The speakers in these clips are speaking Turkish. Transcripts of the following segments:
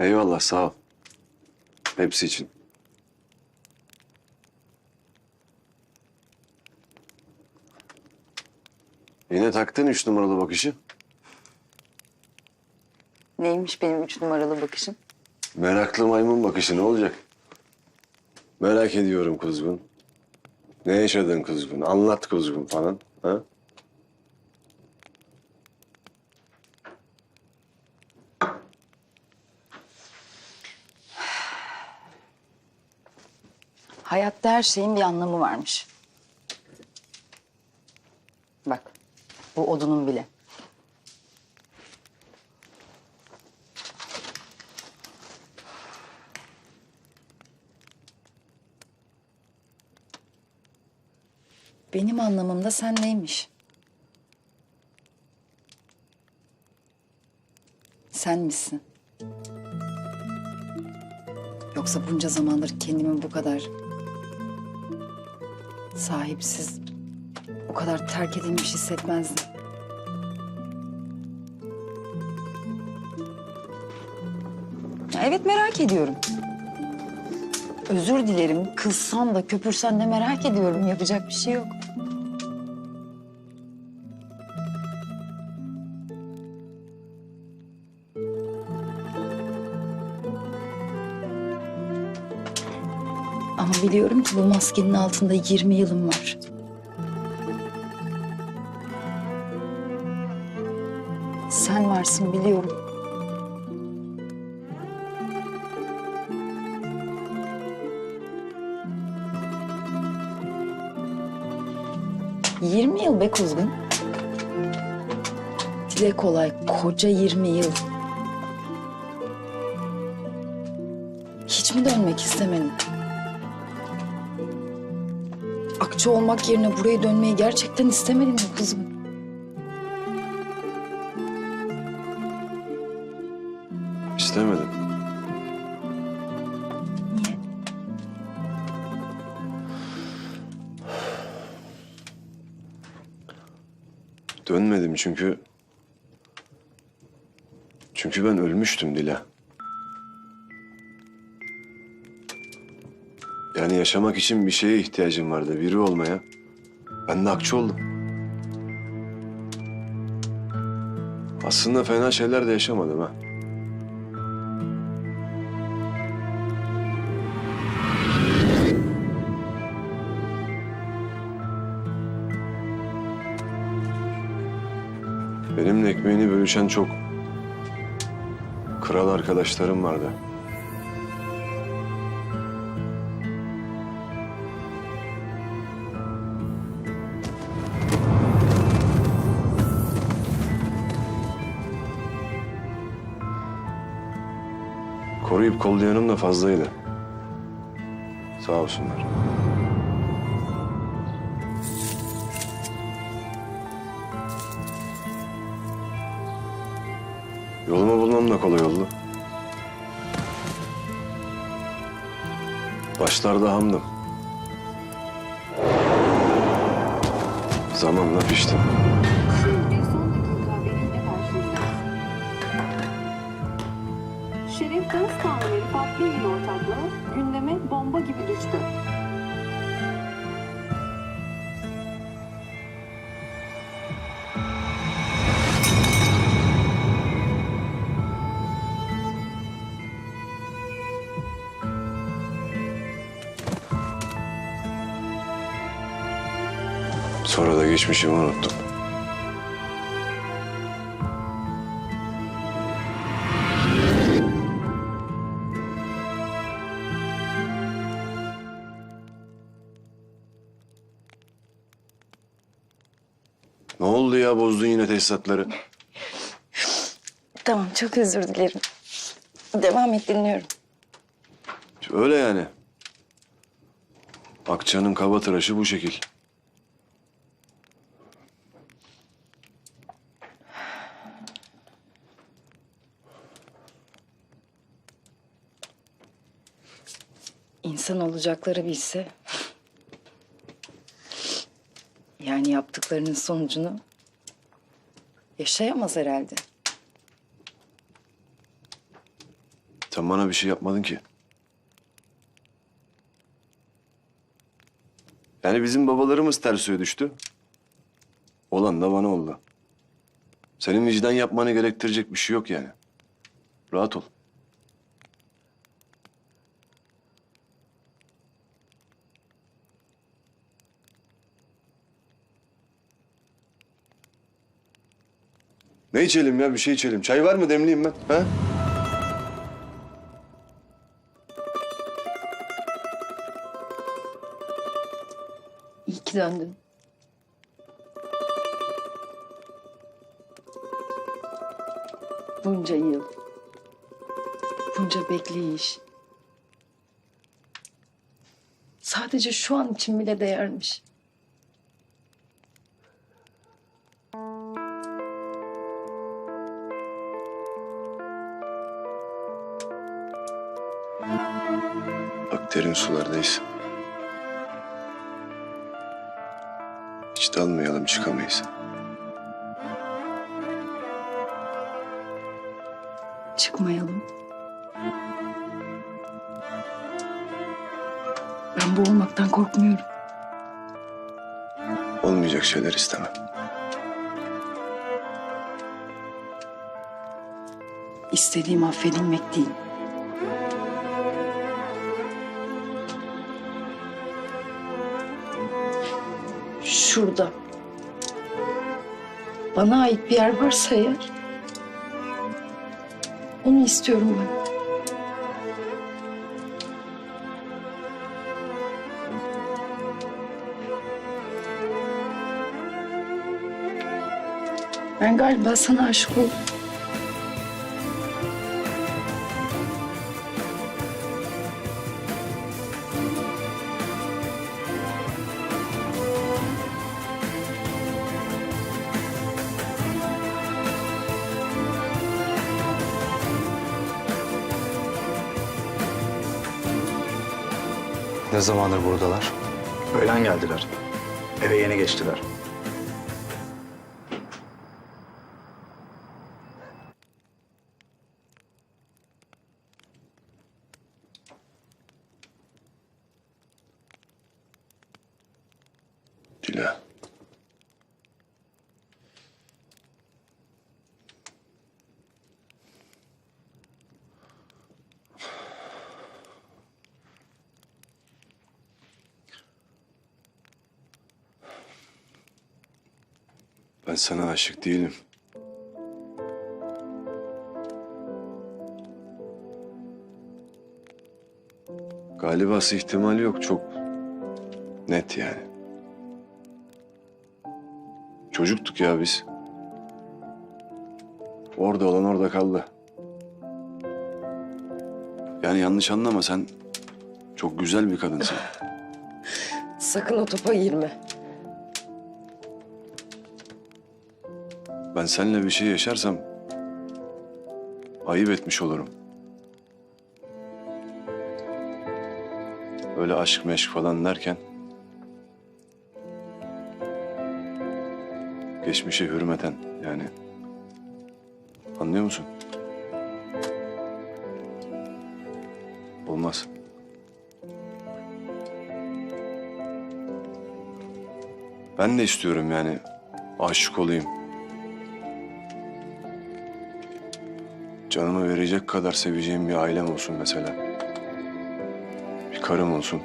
Eyvallah sağ ol. Hepsi için. Yine taktın üç numaralı bakışı. Neymiş benim üç numaralı bakışım? Meraklı maymun bakışı ne olacak? Merak ediyorum kuzgun. Ne yaşadın kuzgun? Anlat kuzgun falan. Ha? Hayatta her şeyin bir anlamı varmış. Bak, bu odunun bile. Benim anlamımda sen neymiş? Sen misin? Yoksa bunca zamandır kendimi bu kadar sahipsiz, o kadar terk edilmiş hissetmezdim. Evet merak ediyorum. Özür dilerim. Kızsan da köpürsen de merak ediyorum. Yapacak bir şey yok. Ama biliyorum ki bu maskenin altında 20 yılım var. Sen varsın biliyorum. Yirmi yıl be kuzgun. Dile kolay koca yirmi yıl. Hiç mi dönmek istemedin? Akçı olmak yerine buraya dönmeyi gerçekten istemedin mi kızım? İstemedim. Niye? Dönmedim çünkü... Çünkü ben ölmüştüm Dila. Yani yaşamak için bir şeye ihtiyacım vardı. Biri olmaya. Ben de akçı oldum. Aslında fena şeyler de yaşamadım ha. Benimle ekmeğini bölüşen çok kral arkadaşlarım vardı. Koruyup kollayanım da fazlaydı. Sağ olsunlar. Yolumu bulmam da kolay oldu. Başlarda hamdım. Zamanla piştim. Dağıstan ve Rıfat Bilgin ortaklığı gündeme bomba gibi düştü. Sonra da geçmişimi unuttum. Oldu ya bozdun yine tesisatları? Tamam çok özür dilerim. Devam et dinliyorum. Öyle yani. Akça'nın kaba tıraşı bu şekil. İnsan olacakları bilse... Yani yaptıklarının sonucunu yaşayamaz herhalde. Sen bana bir şey yapmadın ki. Yani bizim babalarımız ters suya düştü. Olan da bana oldu. Senin vicdan yapmanı gerektirecek bir şey yok yani. Rahat ol. Ne içelim ya? Bir şey içelim. Çay var mı? Demleyeyim ben. Ha? İyi ki döndün. Bunca yıl. Bunca bekleyiş. Sadece şu an için bile değermiş. Bak derin sulardayız. Hiç dalmayalım çıkamayız. Çıkmayalım. Ben boğulmaktan korkmuyorum. Olmayacak şeyler istemem. İstediğim affedilmek değil. Şurada. Bana ait bir yer varsa eğer... Onu istiyorum ben. Ben galiba sana aşık oldum. Ne zamandır buradalar? Öğlen geldiler. Eve yeni geçtiler. Dila. Ben sana aşık değilim. Galibası ihtimali yok çok net yani. Çocuktuk ya biz. Orada olan orada kaldı. Yani yanlış anlama sen çok güzel bir kadınsın. Sakın o topa girme. Ben seninle bir şey yaşarsam ayıp etmiş olurum. Öyle aşk meşk falan derken geçmişe hürmeten yani. Anlıyor musun? Olmaz. Ben de istiyorum yani aşık olayım. Canımı verecek kadar seveceğim bir ailem olsun mesela. Bir karım olsun.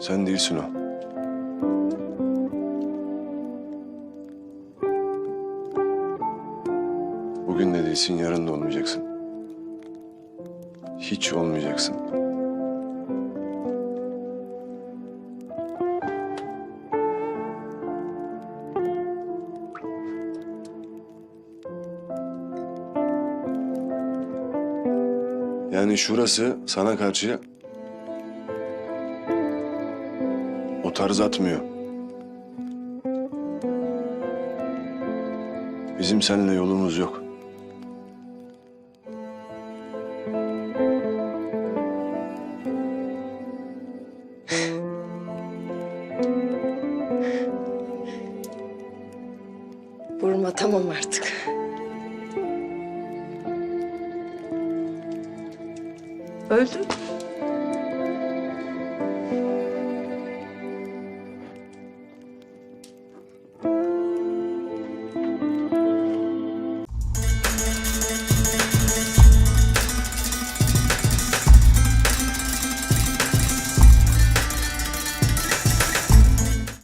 Sen değilsin o. Bugün de değilsin, yarın da olmayacaksın. Hiç olmayacaksın. Yani şurası sana karşı o tarz atmıyor. Bizim seninle yolumuz yok.